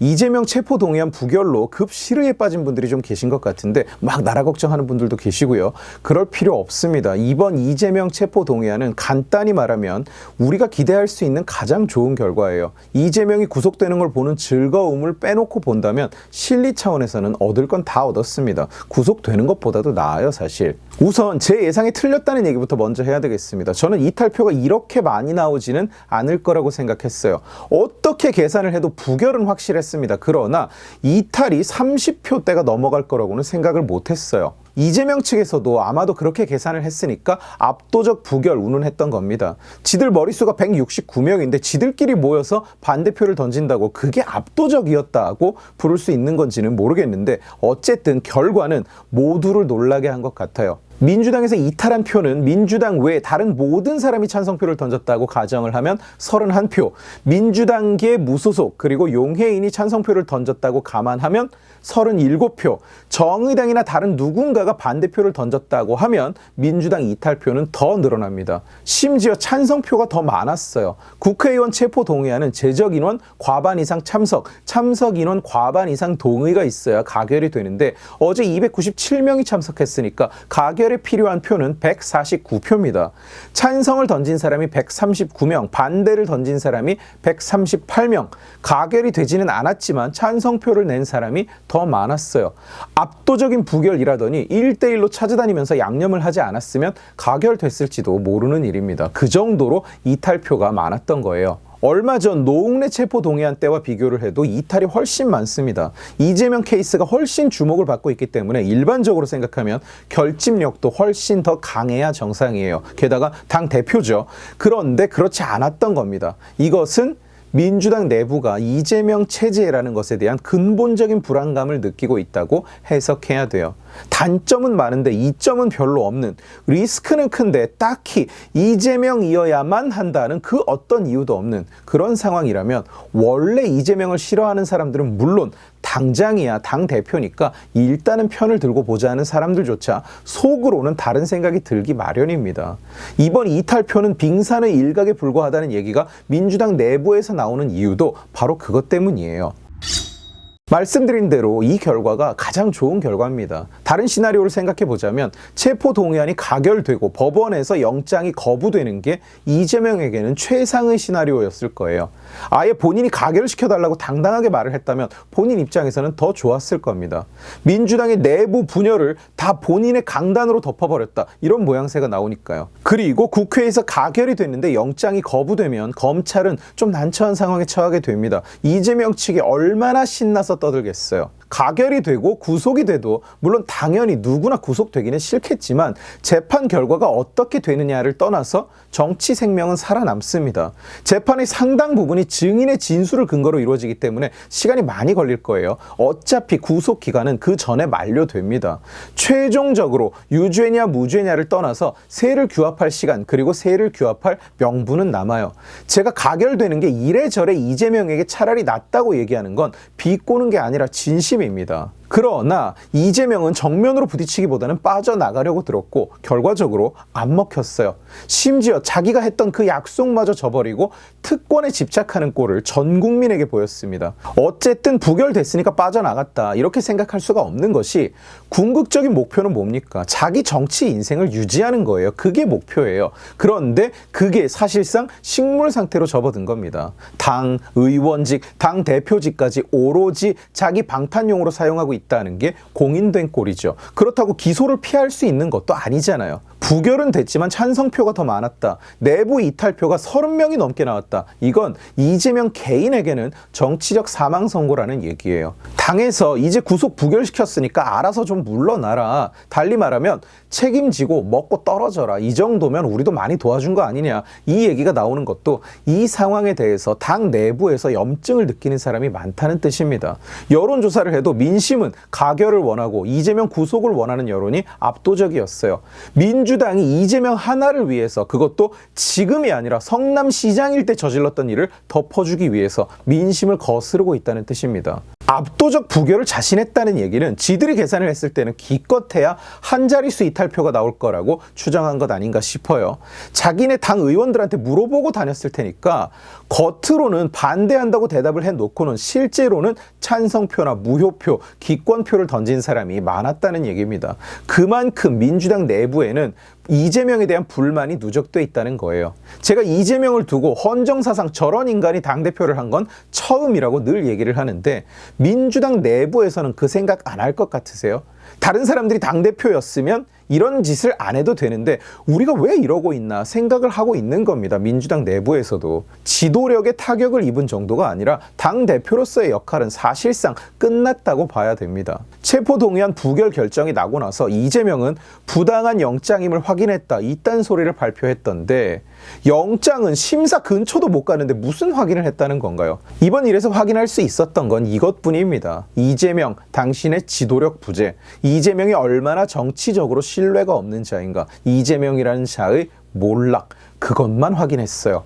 이재명 체포 동의안 부결로 급 실의에 빠진 분들이 좀 계신 것 같은데 막 나라 걱정하는 분들도 계시고요. 그럴 필요 없습니다. 이번 이재명 체포 동의안은 간단히 말하면 우리가 기대할 수 있는 가장 좋은 결과예요. 이재명이 구속되는 걸 보는 즐거움을 빼놓고 본다면 실리 차원에서는 얻을 건 다 얻었습니다. 구속되는 것보다도 나아요, 사실. 우선 제 예상이 틀렸다는 얘기부터 먼저 해야 되겠습니다. 저는 이탈표가 이렇게 많이 나오지는 않을 거라고 생각했어요. 어떻게 계산을 해도 부결은 확실했 습니다. 그러나 이탈이 30표대가 넘어갈 거라고는 생각을 못 했어요. 이재명 측에서도 아마도 그렇게 계산을 했으니까 압도적 부결 운운했던 겁니다. 지들 머릿수가 169명인데 지들끼리 모여서 반대표를 던진다고 그게 압도적이었다고 부를 수 있는 건지는 모르겠는데 어쨌든 결과는 모두를 놀라게 한 것 같아요. 민주당에서 이탈한 표는 민주당 외 다른 모든 사람이 찬성표를 던졌다고 가정을 하면 31표, 민주당계 무소속 그리고 용해인이 찬성표를 던졌다고 감안하면 37표, 정의당이나 다른 누군가가 반대표를 던졌다고 하면 민주당 이탈표는 더 늘어납니다. 심지어 찬성표가 더 많았어요. 국회의원 체포 동의안은 제적 인원 과반 이상 참석, 참석 인원 과반 이상 동의가 있어야 가결이 되는데 어제 297명이 참석했으니까 가결에 필요한 표는 149표입니다. 찬성을 던진 사람이 139명, 반대를 던진 사람이 138명, 가결이 되지는 않았지만 찬성표를 낸 사람이 더 많았어요. 압도적인 부결이라더니 1대1로 찾아다니면서 양념을 하지 않았으면 가결됐을지도 모르는 일입니다. 그 정도로 이탈표가 많았던 거예요. 얼마 전 노웅래 체포 동의안 때와 비교를 해도 이탈이 훨씬 많습니다. 이재명 케이스가 훨씬 주목을 받고 있기 때문에 일반적으로 생각하면 결집력도 훨씬 더 강해야 정상이에요. 게다가 당 대표죠. 그런데 그렇지 않았던 겁니다. 이것은 민주당 내부가 이재명 체제라는 것에 대한 근본적인 불안감을 느끼고 있다고 해석해야 돼요. 단점은 많은데 이점은 별로 없는 리스크는 큰데 딱히 이재명이어야만 한다는 그 어떤 이유도 없는 그런 상황이라면 원래 이재명을 싫어하는 사람들은 물론 당장이야 당 대표니까 일단은 편을 들고 보자는 사람들조차 속으로는 다른 생각이 들기 마련입니다. 이번 이탈표는 빙산의 일각에 불과하다는 얘기가 민주당 내부에서 나오는 이유도 바로 그것 때문이에요. 말씀드린 대로 이 결과가 가장 좋은 결과입니다. 다른 시나리오를 생각해 보자면 체포 동의안이 가결되고 법원에서 영장이 거부되는 게 이재명에게는 최상의 시나리오였을 거예요. 아예 본인이 가결을 시켜달라고 당당하게 말을 했다면 본인 입장에서는 더 좋았을 겁니다. 민주당의 내부 분열을 다 본인의 강단으로 덮어버렸다. 이런 모양새가 나오니까요. 그리고 국회에서 가결이 됐는데 영장이 거부되면 검찰은 좀 난처한 상황에 처하게 됩니다. 이재명 측이 얼마나 신나서 떠들겠어요. 가결이 되고 구속이 돼도 물론 당연히 누구나 구속되기는 싫겠지만 재판 결과가 어떻게 되느냐를 떠나서 정치 생명은 살아남습니다. 재판의 상당 부분이 증인의 진술을 근거로 이루어지기 때문에 시간이 많이 걸릴 거예요. 어차피 구속 기간은 그 전에 만료됩니다. 최종적으로 유죄냐 무죄냐를 떠나서 세를 규합할 시간 그리고 세를 규합할 명분은 남아요. 제가 가결되는 게 이래저래 이재명에게 차라리 낫다고 얘기하는 건 비꼬는 게 아니라 진심 입니다. 그러나 이재명은 정면으로 부딪히기보다는 빠져나가려고 들었고 결과적으로 안 먹혔어요. 심지어 자기가 했던 그 약속마저 저버리고 특권에 집착하는 꼴을 전 국민에게 보였습니다. 어쨌든 부결됐으니까 빠져나갔다 이렇게 생각할 수가 없는 것이 궁극적인 목표는 뭡니까? 자기 정치 인생을 유지하는 거예요. 그게 목표예요. 그런데 그게 사실상 식물 상태로 접어든 겁니다. 당 의원직, 당 대표직까지 오로지 자기 방탄용으로 사용하고 있다는 게 공인된 꼴이죠. 그렇다고 기소를 피할 수 있는 것도 아니잖아요. 부결은 됐지만 찬성표가 더 많았다. 내부 이탈표가 30명이 넘게 나왔다. 이건 이재명 개인에게는 정치적 사망 선고라는 얘기예요. 당에서 이제 구속 부결시켰으니까 알아서 좀 물러나라. 달리 말하면 책임지고 먹고 떨어져라. 이 정도면 우리도 많이 도와준 거 아니냐. 이 얘기가 나오는 것도 이 상황에 대해서 당 내부에서 염증을 느끼는 사람이 많다는 뜻입니다. 여론조사를 해도 민심 은 가결을 원하고 이재명 구속을 원하는 여론이 압도적이었어요. 민주당이 이재명 하나를 위해서 그것도 지금이 아니라 성남시장일 때 저질렀던 일을 덮어주기 위해서 민심을 거스르고 있다는 뜻입니다. 압도적 부결을 자신했다는 얘기는 지들이 계산을 했을 때는 기껏해야 한 자릿수 이탈표가 나올 거라고 추정한 것 아닌가 싶어요. 자기네 당 의원들한테 물어보고 다녔을 테니까 겉으로는 반대한다고 대답을 해놓고는 실제로는 찬성표나 무효표, 기권표를 던진 사람이 많았다는 얘기입니다. 그만큼 민주당 내부에는 이재명에 대한 불만이 누적돼 있다는 거예요. 제가 이재명을 두고 헌정사상 저런 인간이 당대표를 한 건 처음이라고 늘 얘기를 하는데 민주당 내부에서는 그 생각 안 할 것 같으세요? 다른 사람들이 당대표였으면 이런 짓을 안 해도 되는데 우리가 왜 이러고 있나 생각을 하고 있는 겁니다. 민주당 내부에서도. 지도력에 타격을 입은 정도가 아니라 당 대표로서의 역할은 사실상 끝났다고 봐야 됩니다. 체포 동의안 부결 결정이 나고 나서 이재명은 부당한 영장임을 확인했다. 이딴 소리를 발표했던데 영장은 심사 근처도 못 가는데 무슨 확인을 했다는 건가요? 이번 일에서 확인할 수 있었던 건 이것뿐입니다. 이재명, 당신의 지도력 부재. 이재명이 얼마나 정치적으로 신뢰가 없는 자인가. 이재명이라는 자의 몰락. 그것만 확인했어요.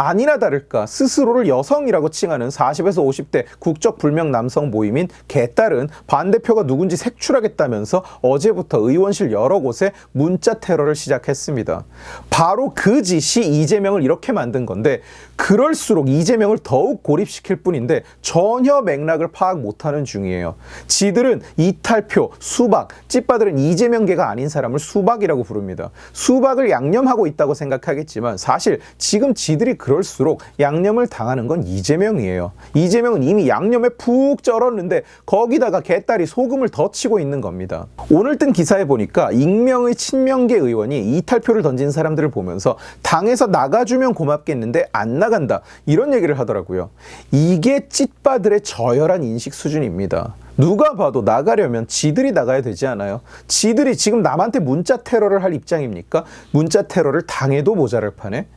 아니나 다를까 스스로를 여성이라고 칭하는 40에서 50대 국적 불명 남성 모임인 개딸은 반대표가 누군지 색출하겠다면서 어제부터 의원실 여러 곳에 문자 테러를 시작했습니다. 바로 그 짓이 이재명을 이렇게 만든 건데 그럴수록 이재명을 더욱 고립시킬 뿐인데 전혀 맥락을 파악 못하는 중이에요. 지들은 이탈표, 수박, 찌빠들은 이재명계가 아닌 사람을 수박이라고 부릅니다. 수박을 양념하고 있다고 생각하겠지만 사실 지금 지들이 그 럴수록 양념을 당하는 건 이재명이에요. 이재명은 이미 양념에 푹 쩔었는데 거기다가 개딸이 소금을 더 치고 있는 겁니다. 오늘 뜬 기사에 보니까 익명의 친명계 의원이 이탈표를 던진 사람들을 보면서 당에서 나가주면 고맙겠는데 안 나간다 이런 얘기를 하더라고요. 이게 찐빠들의 저열한 인식 수준입니다. 누가 봐도 나가려면 지들이 나가야 되지 않아요? 지들이 지금 남한테 문자 테러를 할 입장입니까? 문자 테러를 당해도 모자랄 판에?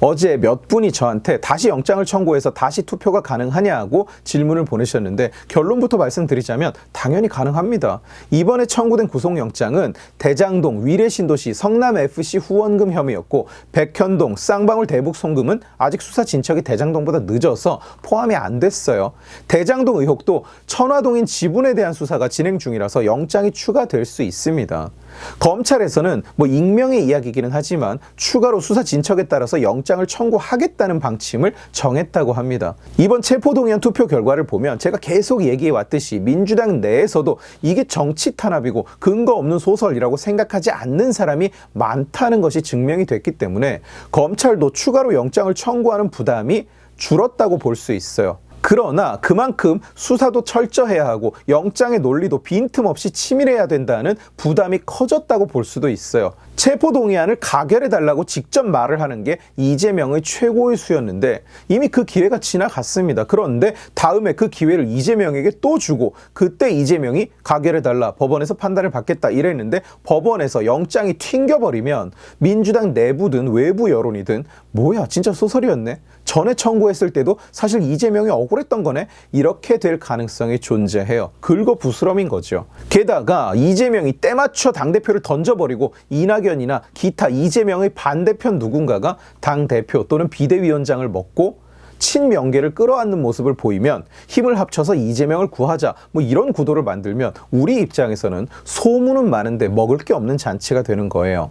어제 몇 분이 저한테 다시 영장을 청구해서 다시 투표가 가능하냐고 질문을 보내셨는데 결론부터 말씀드리자면 당연히 가능합니다. 이번에 청구된 구속영장은 대장동 위례신도시 성남FC 후원금 혐의였고 백현동 쌍방울 대북 송금은 아직 수사 진척이 대장동보다 늦어서 포함이 안 됐어요. 대장동 의혹도 천화동인 지분에 대한 수사가 진행 중이라서 영장이 추가될 수 있습니다. 검찰에서는 뭐 익명의 이야기기는 하지만 추가로 수사 진척에 따라서 영장을 청구하겠다는 방침을 정했다고 합니다. 이번 체포동의안 투표 결과를 보면 제가 계속 얘기해 왔듯이 민주당 내에서도 이게 정치 탄압이고 근거 없는 소설이라고 생각하지 않는 사람이 많다는 것이 증명이 됐기 때문에 검찰도 추가로 영장을 청구하는 부담이 줄었다고 볼 수 있어요. 그러나 그만큼 수사도 철저해야 하고 영장의 논리도 빈틈없이 치밀해야 된다는 부담이 커졌다고 볼 수도 있어요. 체포 동의안을 가결해 달라고 직접 말을 하는 게 이재명의 최고의 수였는데 이미 그 기회가 지나갔습니다. 그런데 다음에 그 기회를 이재명에게 또 주고 그때 이재명이 가결해 달라 법원에서 판단을 받겠다 이랬는데 법원에서 영장이 튕겨버리면 민주당 내부든 외부 여론이든 뭐야 진짜 소설이었네. 전에 청구했을 때도 사실 이재명이 억울했던 거네. 이렇게 될 가능성이 존재해요. 긁어 부스럼인 거죠. 게다가 이재명이 때맞춰 당대표를 던져버리고 이낙 연이나 기타 이재명의 반대편 누군가가 당 대표 또는 비대위원장을 먹고 친명계를 끌어안는 모습을 보이면 힘을 합쳐서 이재명을 구하자 뭐 이런 구도를 만들면 우리 입장에서는 소문은 많은데 먹을 게 없는 잔치가 되는 거예요.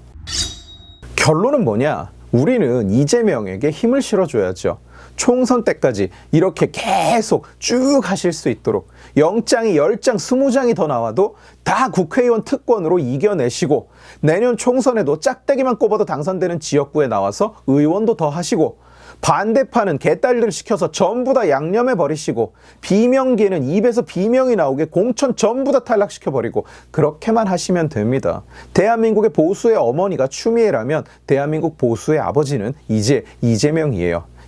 결론은 뭐냐? 우리는 이재명에게 힘을 실어줘야죠. 총선 때까지 이렇게 계속 쭉 하실 수 있도록 영장이 10장, 20장이 더 나와도 다 국회의원 특권으로 이겨내시고 내년 총선에도 짝대기만 꼽아도 당선되는 지역구에 나와서 의원도 더 하시고 반대파는 개딸들 시켜서 전부 다 양념해 버리시고 비명계는 입에서 비명이 나오게 공천 전부 다 탈락시켜 버리고 그렇게만 하시면 됩니다. 대한민국의 보수의 어머니가 추미애라면 대한민국 보수의 아버지는 이제 이재명이에요.